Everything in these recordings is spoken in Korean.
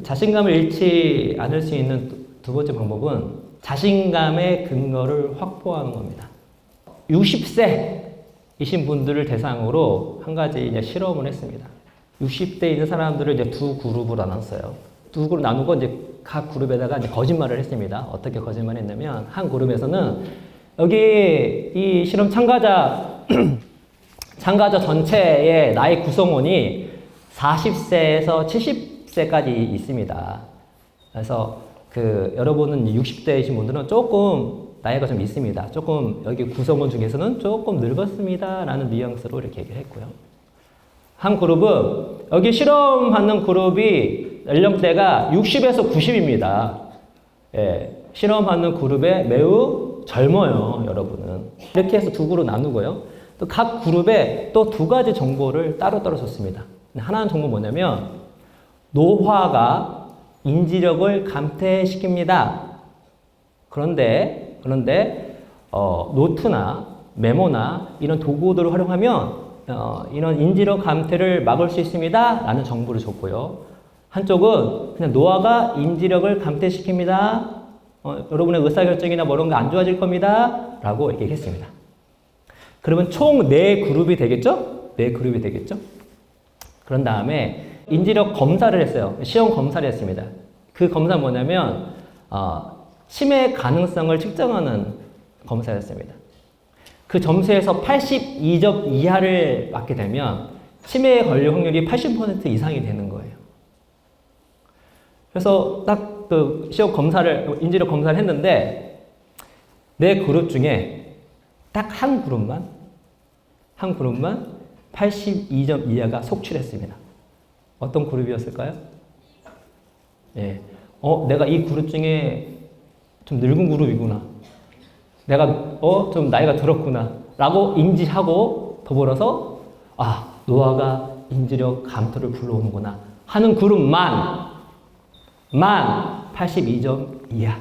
자신감을 잃지 않을 수 있는 두- 두 번째 방법은 자신감의 근거를 확보하는 겁니다. 60세이신 분들을 대상으로 한 가지 이제 실험을 했습니다. 60대 있는 사람들을 이제 두 그룹으로 나눴어요. 두 그룹 나누고 이제 각 그룹에다가 이제 거짓말을 했습니다. 어떻게 거짓말 했냐면 한 그룹에서는 여기 이 실험 참가자 참가자 전체의 나이 구성원이 40세에서 70 세까지 있습니다. 그래서 그 여러분은 60대이신 분들은 조금 나이가 좀 있습니다. 조금 여기 구성원 중에서는 조금 늙었습니다라는 뉘앙스로 이렇게 얘기를 했고요. 한 그룹은 여기 실험하는 그룹이 연령대가 60에서 90입니다. 예, 실험하는 그룹에 매우 젊어요, 여러분은. 이렇게 해서 두 그룹 나누고요. 또 각 그룹에 또 두 가지 정보를 따로따로 줬습니다. 하나는 정보 뭐냐면, 노화가 인지력을 감퇴시킵니다. 그런데, 그런데, 어, 노트나 메모나 이런 도구들을 활용하면 어, 이런 인지력 감퇴를 막을 수 있습니다. 라는 정보를 줬고요. 한쪽은 그냥 노화가 인지력을 감퇴시킵니다. 어, 여러분의 의사결정이나 뭐 이런 거안 좋아질 겁니다. 라고 얘기했습니다. 그러면 총네 그룹이 되겠죠? 네 그룹이 되겠죠? 그런 다음에 인지력 검사를 했어요. 시험 검사를 했습니다. 그 검사 뭐냐면 어, 치매 가능성을 측정하는 검사였습니다. 그 점수에서 82점 이하를 맞게 되면 치매에 걸릴 확률이 80% 이상이 되는 거예요. 그래서 딱 그 시험 검사를 인지력 검사를 했는데 내 그룹 중에 딱 한 그룹만 한 그룹만 82점 이하가 속출했습니다. 어떤 그룹이었을까요? 예. 어, 내가 이 그룹 중에 좀 늙은 그룹이구나. 내가 어 좀 나이가 들었구나 라고 인지하고 더불어서 아 노화가 인지력 감퇴를 불러오는구나 하는 그룹만 만 82점 이하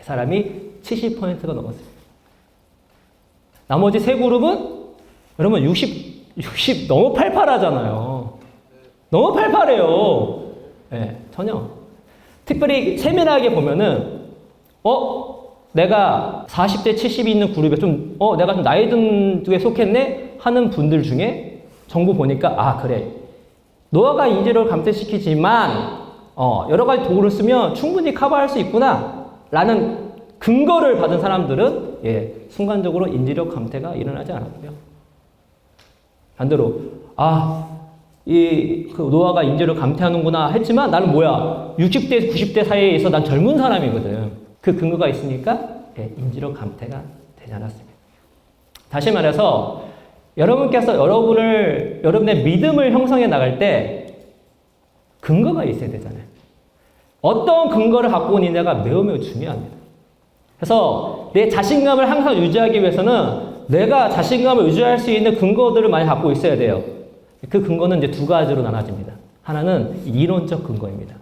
사람이 70%가 넘었습니다. 나머지 세 그룹은 여러분 60 60 너무 팔팔하잖아요. 너무 팔팔해요. 예, 전혀. 특별히 세밀하게 보면은 어 내가 40대 70이 있는 그룹에 좀, 어, 내가 좀 나이 든 쪽에 속했네? 하는 분들 중에 정보 보니까, 아, 그래. 노화가 인지를 감퇴시키지만, 어, 여러 가지 도구를 쓰면 충분히 커버할 수 있구나. 라는 근거를 받은 사람들은, 예, 순간적으로 인지력 감퇴가 일어나지 않았고요. 반대로, 아, 이, 그 노화가 인지를 감퇴하는구나 했지만 나는 뭐야? 60대, 90대 사이에 있어 난 젊은 사람이거든. 그 근거가 있으니까 예, 인지력 감퇴가 되지 않았습니다. 다시 말해서 여러분께서 여러분을 여러분의 믿음을 형성해 나갈 때 근거가 있어야 되잖아요. 어떤 근거를 갖고 있느냐가 매우 매우 중요합니다. 그래서 내 자신감을 항상 유지하기 위해서는 내가 자신감을 유지할 수 있는 근거들을 많이 갖고 있어야 돼요. 그 근거는 이제 두 가지로 나눠집니다. 하나는 이론적 근거입니다.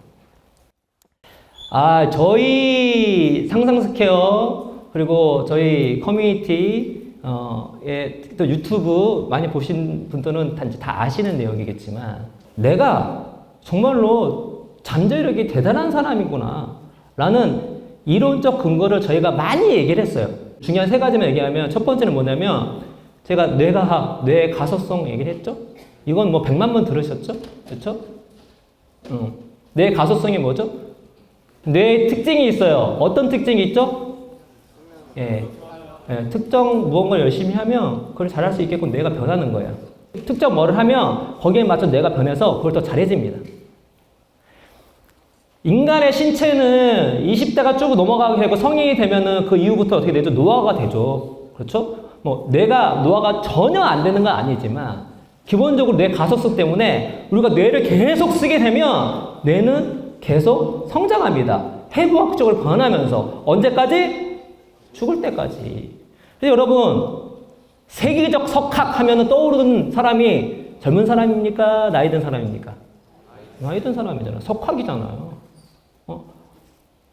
아, 저희 상상 스퀘어 그리고 저희 커뮤니티 어, 예, 또 유튜브 많이 보신 분들은 다, 이제 다 아시는 내용이겠지만 내가 정말로 잠재력이 대단한 사람이구나 라는 이론적 근거를 저희가 많이 얘기를 했어요. 중요한 세 가지만 얘기하면 첫 번째는 뭐냐면 제가 뇌과학, 뇌 가소성 얘기를 했죠. 이건 뭐 100만 번 들으셨죠? 그렇죠? 응. 뇌 가소성이 뭐죠? 뇌의 특징이 있어요. 어떤 특징이 있죠? 예. 예, 특정 무언가를 열심히 하면 그걸 잘할 수 있게끔 뇌가 변하는 거예요. 특정 뭐를 하면 거기에 맞춰 뇌가 변해서 그걸 더 잘해집니다. 인간의 신체는 20대가 쭉 넘어가게 되고 성인이 되면은 그 이후부터 어떻게 되죠? 노화가 되죠. 그렇죠? 뭐 뇌가 노화가 전혀 안 되는 건 아니지만 기본적으로 뇌 가속성 때문에 우리가 뇌를 계속 쓰게 되면 뇌는 계속 성장합니다. 해부학적으로 변하면서 언제까지? 죽을 때까지. 그래서 여러분 세계적 석학 하면 떠오르는 사람이 젊은 사람입니까? 나이 든 사람입니까? 나이 든 사람이잖아요. 석학이잖아요. 어?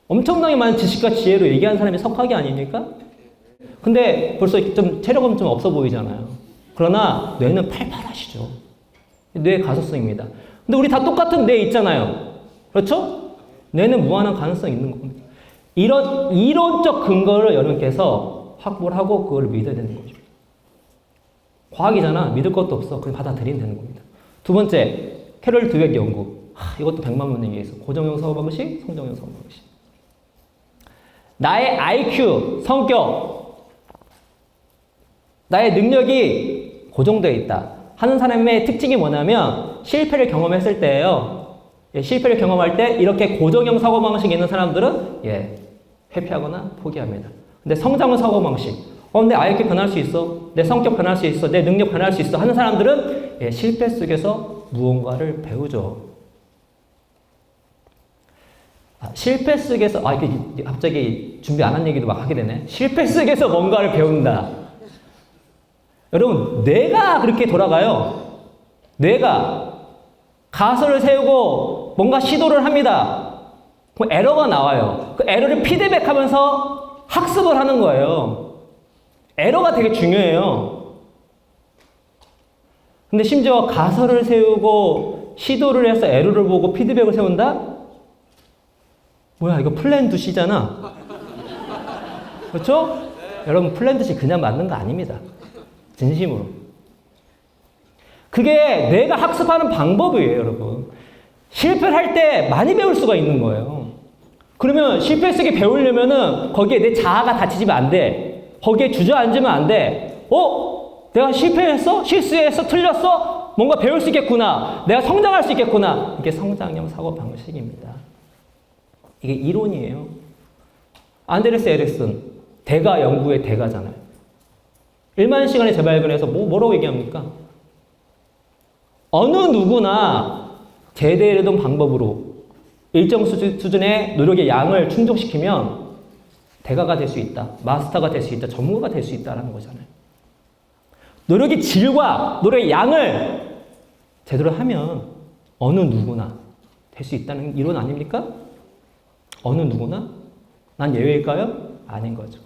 엄청나게 많은 지식과 지혜로 얘기한 사람이 석학이 아닙니까? 근데 벌써 좀 체력은 좀 없어 보이잖아요. 그러나 뇌는 팔팔하시죠. 뇌 가소성입니다. 근데 우리 다 똑같은 뇌 있잖아요. 그렇죠? 뇌는 무한한 가능성이 있는 겁니다. 이런 이론적 근거를 여러분께서 확보를 하고 그걸 믿어야 되는 거죠. 과학이잖아. 믿을 것도 없어. 그냥 받아들이면 되는 겁니다. 두 번째, 캐롤 드웨기 연구. 하, 이것도 100만 번 얘기해서 고정형 사고 방식, 성정형 사고 방식. 나의 IQ, 성격, 나의 능력이 고정되어 있다. 하는 사람의 특징이 뭐냐면 실패를 경험했을 때예요. 예, 실패를 경험할 때 이렇게 고정형 사고 방식이 있는 사람들은 예, 회피하거나 포기합니다. 근데 성장형 사고 방식. 어, 내 IQ 변할 수 있어. 내 성격 변할 수 있어. 내 능력 변할 수 있어. 하는 사람들은 예, 실패 속에서 무언가를 배우죠. 아, 실패 속에서 아 이게 갑자기 준비 안 한 얘기도 막 하게 되네. 실패 속에서 뭔가를 배운다. 여러분 뇌가 그렇게 돌아가요. 뇌가 가설을 세우고 뭔가 시도를 합니다. 그럼 에러가 나와요. 그 에러를 피드백하면서 학습을 하는 거예요. 에러가 되게 중요해요. 근데 심지어 가설을 세우고 시도를 해서 에러를 보고 피드백을 세운다? 뭐야, 이거 플랜 두 C잖아. 그렇죠? 여러분, 플랜 두 C 그냥 맞는 거 아닙니다. 진심으로. 그게 내가 학습하는 방법이에요, 여러분. 실패를 할때 많이 배울 수가 있는 거예요. 그러면 실패 속에 배우려면은 거기에 내 자아가 다치지면 안 돼. 거기에 주저앉으면 안 돼. 어? 내가 실패했어? 실수했어? 틀렸어? 뭔가 배울 수 있겠구나. 내가 성장할 수 있겠구나. 이게 성장형 사고 방식입니다. 이게 이론이에요. 안데르스 에릭슨, 대가 연구의 대가잖아요. 1만 시간의 재발견에서 뭐, 뭐라고 얘기합니까? 어느 누구나 제대로 된 방법으로 일정 수준, 수준의 노력의 양을 충족시키면 대가가 될 수 있다. 마스터가 될 수 있다. 전문가가 될 수 있다라는 거잖아요. 노력의 질과 노력의 양을 제대로 하면 어느 누구나 될 수 있다는 이론 아닙니까? 어느 누구나? 난 예외일까요? 아닌 거죠.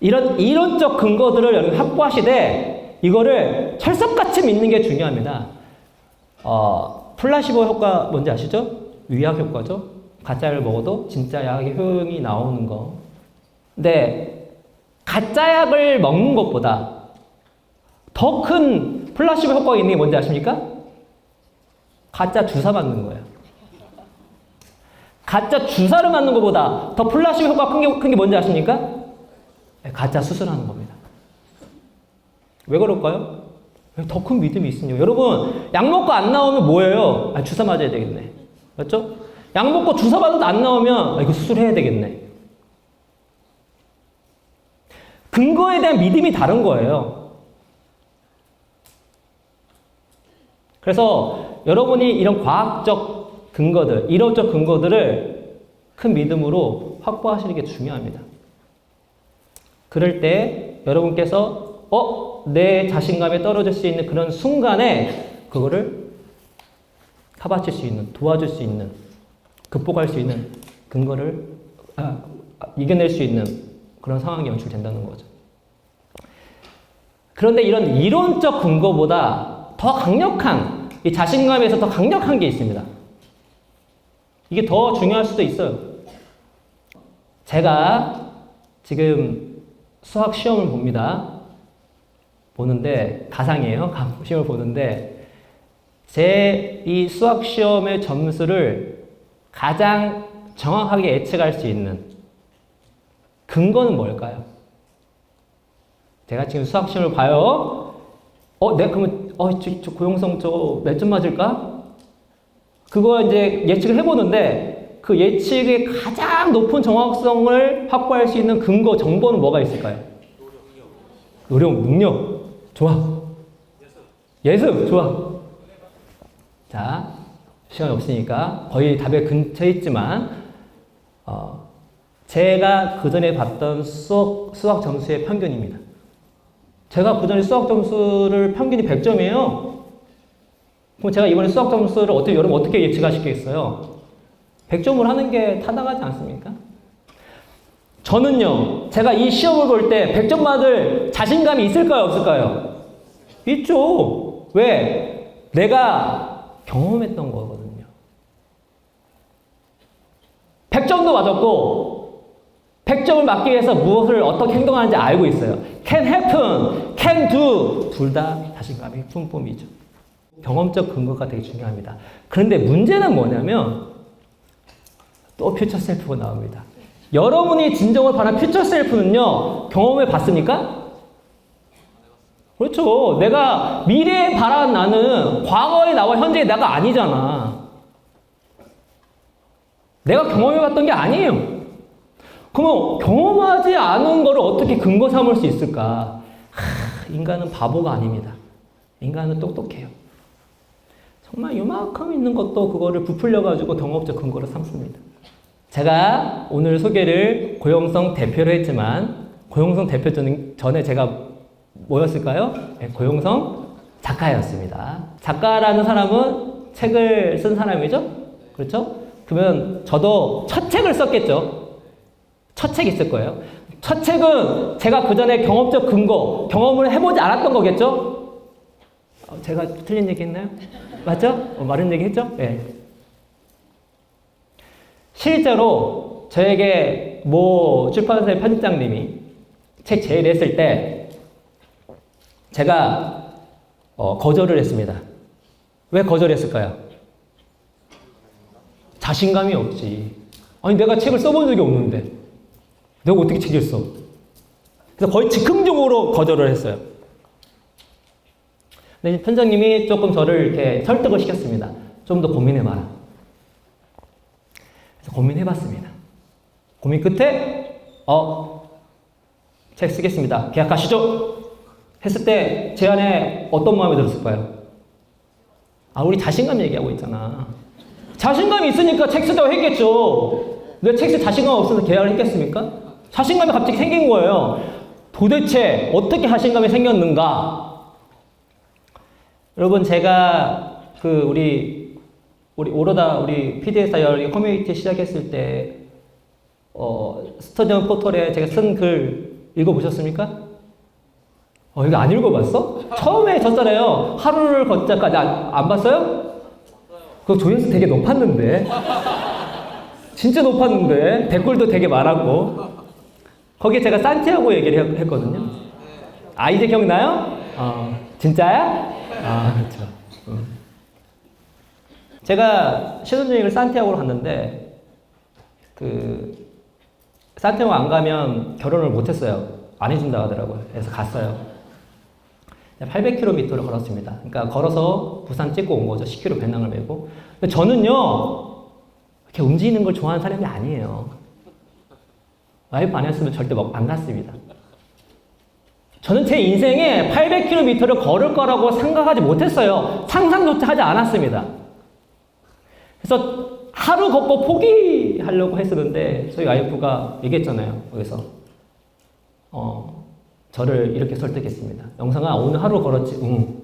이런 이론적 근거들을 여러분 확보하시되 이거를 철석같이 믿는 게 중요합니다. 어, 플라시보 효과 뭔지 아시죠? 위약 효과죠. 가짜를 먹어도 진짜 약의 효용이 나오는 거. 근데 가짜 약을 먹는 것보다 더 큰 플라시보 효과가 있는 게 뭔지 아십니까? 가짜 주사 맞는 거예요. 가짜 주사를 맞는 것보다 더 플라시보 효과가 큰 게, 큰 게 뭔지 아십니까? 네, 가짜 수술하는 겁니다. 왜 그럴까요? 더 큰 믿음이 있으니까. 여러분, 약 먹고 안 나오면 뭐예요? 아, 주사 맞아야 되겠네. 맞죠? 약 먹고 주사 맞아도 안 나오면 아, 이거 수술해야 되겠네. 근거에 대한 믿음이 다른 거예요. 그래서 여러분이 이런 과학적 근거들, 이론적 근거들을 큰 믿음으로 확보하시는 게 중요합니다. 그럴 때 여러분께서 어? 내 자신감에 떨어질 수 있는 그런 순간에 그거를 카바칠 수 있는, 도와줄 수 있는, 극복할 수 있는 근거를 아, 이겨낼 수 있는 그런 상황이 연출된다는 거죠. 그런데 이런 이론적 근거보다 더 강력한 이 자신감에서 더 강력한 게 있습니다. 이게 더 중요할 수도 있어요. 제가 지금 수학 시험을 봅니다. 보는데 가상이에요. 시험을 보는데 제 이 수학 시험의 점수를 가장 정확하게 예측할 수 있는 근거는 뭘까요? 제가 지금 수학 시험을 봐요. 어, 내가 그러면 어, 저, 저 고용성 저 몇 점 맞을까? 그거 이제 예측을 해보는데 그 예측의 가장 높은 정확성을 확보할 수 있는 근거 정보는 뭐가 있을까요? 노력, 능력. 좋아. 예습. 좋아. 자, 시간이 없으니까 거의 답에 근처에 있지만, 어, 제가 그 전에 봤던 수학, 수학 점수의 평균입니다. 제가 그 전에 수학 점수를 평균이 100점이에요. 그럼 제가 이번에 수학 점수를 어떻게, 여러분 어떻게 예측하시겠어요? 100점을 하는 게 타당하지 않습니까? 저는요, 제가 이 시험을 볼 때 100점 받을 자신감이 있을까요, 없을까요? 있죠. 왜? 내가 경험했던 거거든요. 100점도 맞았고 100점을 맞기 위해서 무엇을 어떻게 행동하는지 알고 있어요. can happen, can do 둘 다 자신감이 뿜뿜이죠. 경험적 근거가 되게 중요합니다. 그런데 문제는 뭐냐면 또 퓨처 셀프가 나옵니다. 여러분이 진정을 바란 퓨처 셀프는요, 경험해 봤습니까? 그렇죠. 내가 미래에 바란 나는 과거의 나와 현재의 나가 아니잖아. 내가 경험해 봤던 게 아니에요. 그러면 경험하지 않은 거를 어떻게 근거 삼을 수 있을까? 하, 인간은 바보가 아닙니다. 인간은 똑똑해요. 정말 요만큼 있는 것도 그거를 부풀려가지고 경험적 근거로 삼습니다. 제가 오늘 소개를 고용성 대표로 했지만 고용성 대표 전- 전에 제가 뭐였을까요? 네, 고용성 작가였습니다. 작가라는 사람은 책을 쓴 사람이죠? 그렇죠? 그러면 저도 첫 책을 썼겠죠? 첫책 있을 거예요. 첫 책은 제가 그 전에 경험적 근거, 경험을 해보지 않았던 거겠죠? 어, 제가 틀린 얘기 했나요? 맞죠? 어, 맞은 얘기 했죠? 예. 실제로 저에게 모 출판사의 편집장님이 책 제의를 했을 때 제가 어, 거절을 했습니다. 왜 거절했을까요? 자신감이 없지. 아니 내가 책을 써본 적이 없는데 내가 어떻게 책을 써? 그래서 거의 즉흥적으로 거절을 했어요. 근데 편장님이 조금 저를 이렇게 설득을 시켰습니다. 좀 더 고민해봐라. 고민해봤습니다. 고민 끝에 어, 책 쓰겠습니다. 계약하시죠. 했을 때 제 안에 어떤 마음이 들었을까요? 아, 우리 자신감 얘기하고 있잖아. 자신감이 있으니까 책 쓰자고 했겠죠. 내 책쓸 자신감 없어서 계약을 했겠습니까? 자신감이 갑자기 생긴 거예요. 도대체 어떻게 자신감이 생겼는가? 여러분, 제가 그 우리, 우리 오로다 우리 PDS 다이어리 커뮤니티 시작했을 때, 어, 스터디언 포털에 제가 쓴 글 읽어보셨습니까? 어, 이거 안 읽어봤어? 처음에 졌잖아요. 하루를 걷자까지 안, 안 봤어요? 그 조회수 되게 높았는데. 진짜 높았는데. 댓글도 되게 많았고. 거기에 제가 산티아고 얘기를 했- 했거든요. 아, 이제 기억나요? 어, 진짜야? 아, 그렇죠. 음. 제가 신혼여행을 산티아고로 갔는데, 그, 산티아고 안 가면 결혼을 못 했어요. 안 해준다 하더라고요. 그래서 갔어요. 800km를 걸었습니다. 그러니까 걸어서 부산 찍고 온 거죠. 10km 배낭을 메고. 근데 저는요, 이렇게 움직이는 걸 좋아하는 사람이 아니에요. 와이프 아니었으면 절대 막안 갔습니다. 저는 제 인생에 800km를 걸을 거라고 생각하지 못했어요. 상상조차 하지 않았습니다. 그래서 하루 걷고 포기하려고 했었는데, 저희 와이프가 얘기했잖아요. 거기서. 어, 저를 이렇게 설득했습니다. 영상아, 오늘 하루 걸었지? 응.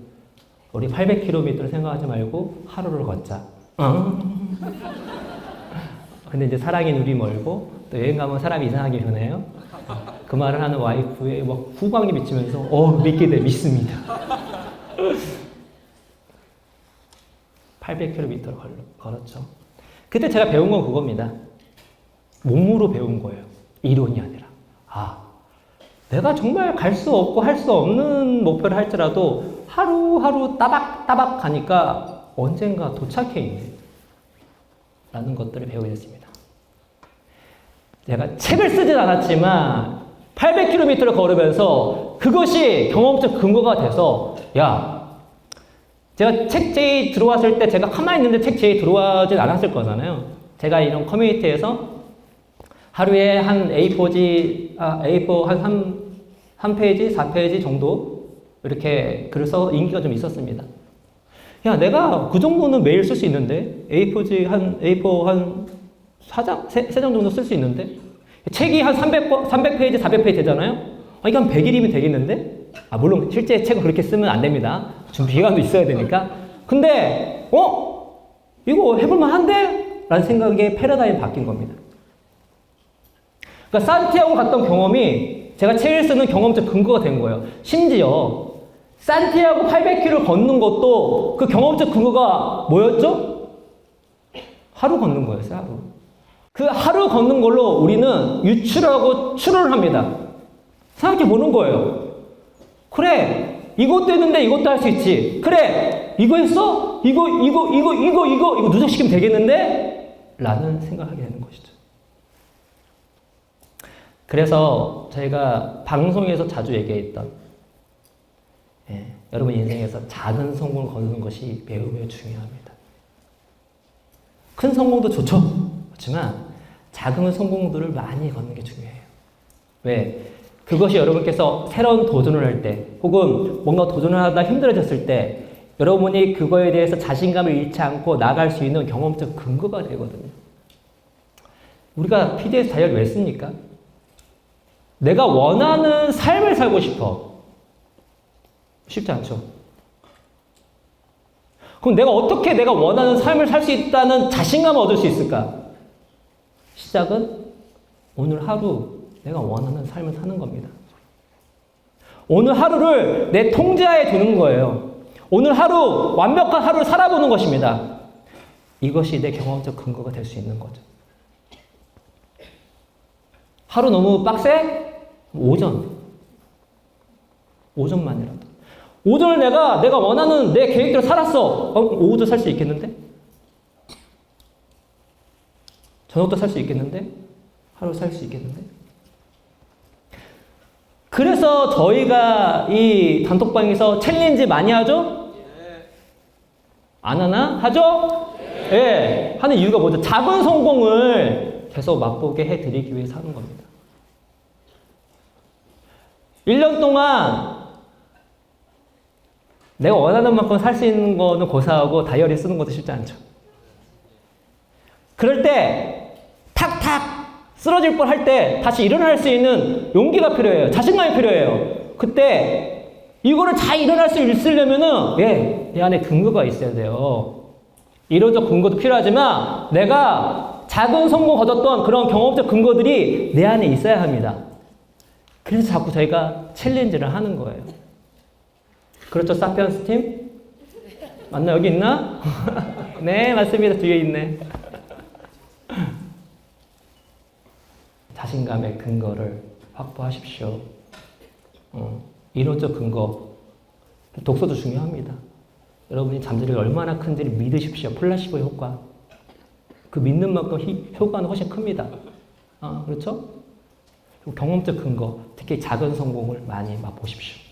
우리 800km를 생각하지 말고 하루를 걷자. 응. 근데 이제 사랑이 눈이 멀고 또 여행 가면 사람이 이상하게 변해요. 그 말을 하는 와이프의 막 후광이 비치면서 어 믿게 돼 믿습니다. 800km를 걸었죠. 그때 제가 배운 건 그겁니다. 몸으로 배운 거예요. 이론이 아니라. 아, 내가 정말 갈 수 없고 할 수 없는 목표를 할지라도 하루하루 따박따박 가니까 언젠가 도착해 있네. 라는 것들을 배우게 됐습니다. 제가 책을 쓰진 않았지만 800km를 걸으면서 그것이 경험적 근거가 돼서 야, 제가 책 제의 들어왔을 때 제가 가만히 있는데 책 제의 들어와진 않았을 거잖아요. 제가 이런 커뮤니티에서 하루에 한 A4지, 아, A4 한 3, 3페이지, 4페이지 정도 이렇게 글을 써 인기가 좀 있었습니다. 야, 내가 그 정도는 매일 쓸 수 있는데 A4지 한 A4 한 4장, 3장 정도 쓸 수 있는데 책이 한 300, 300페이지, 400페이지 되잖아요? 아, 이거 한 100일이면 되겠는데? 아, 물론 실제 책을 그렇게 쓰면 안 됩니다. 준비 기간도 있어야 되니까. 근데, 어? 이거 해볼만 한데? 라는 생각에 패러다임이 바뀐 겁니다. 그러니까 산티아고 갔던 경험이 제가 책을 쓰는 경험적 근거가 된 거예요. 심지어 산티아고 800km 걷는 것도 그 경험적 근거가 뭐였죠? 하루 걷는 거였어요, 하루. 그 하루 걷는 걸로 우리는 유출하고 출을 합니다. 생각해 보는 거예요. 그래, 이것도 했는데 이것도 할 수 있지. 그래, 이거 했어? 이거, 이거, 이거, 이거, 이거, 이거 누적시키면 되겠는데? 라는 생각하게 되는 것이죠. 그래서 저희가 방송에서 자주 얘기했던, 예, 여러분 인생에서 작은 성공을 거두는 것이 매우 매우 중요합니다. 큰 성공도 좋죠. 그렇지만 작은 성공들을 많이 걷는 게 중요해요. 왜? 그것이 여러분께서 새로운 도전을 할 때, 혹은 뭔가 도전을 하다 힘들어졌을 때, 여러분이 그거에 대해서 자신감을 잃지 않고 나갈 수 있는 경험적 근거가 되거든요. 우리가 PDS 다이어리 왜 씁니까? 내가 원하는 삶을 살고 싶어. 쉽지 않죠. 그럼 내가 어떻게 내가 원하는 삶을 살 수 있다는 자신감을 얻을 수 있을까? 시작은 오늘 하루 내가 원하는 삶을 사는 겁니다. 오늘 하루를 내 통제하에 두는 거예요. 오늘 하루 완벽한 하루를 살아보는 것입니다. 이것이 내 경험적 근거가 될 수 있는 거죠. 하루 너무 빡세? 오전. 오전만이라도. 오전을 내가 내가 원하는 내 계획대로 살았어. 어, 오후도 살 수 있겠는데? 저녁도 살 수 있겠는데? 하루 살 수 있겠는데? 그래서 저희가 이 단톡방에서 챌린지 많이 하죠? 안 하나? 하죠? 예. 네. 하는 이유가 뭐죠? 작은 성공을 계속 맛보게 해드리기 위해서 하는 겁니다. 1년 동안 내가 원하는 만큼 살 수 있는 거는 고사하고 다이어리 쓰는 것도 쉽지 않죠. 그럴 때 탁탁 쓰러질 뻔 할 때 다시 일어날 수 있는 용기가 필요해요. 자신감이 필요해요. 그때 이거를 잘 일어날 수 있으려면은 예, 내 안에 근거가 있어야 돼요. 이론적 근거도 필요하지만 내가 작은 성공 거뒀던 그런 경험적 근거들이 내 안에 있어야 합니다. 그래서 자꾸 저희가 챌린지를 하는 거예요. 그렇죠, 사피언스 팀? 맞나? 여기 있나? 네, 맞습니다. 뒤에 있네. 자신감의 근거를 확보하십시오. 어, 이론적 근거. 독서도 중요합니다. 여러분이 잠재력이 얼마나 큰지를 믿으십시오. 플라시보 효과. 그 믿는 만큼 히, 효과는 훨씬 큽니다. 아, 그렇죠? 경험적 근거, 특히 작은 성공을 많이 맛보십시오.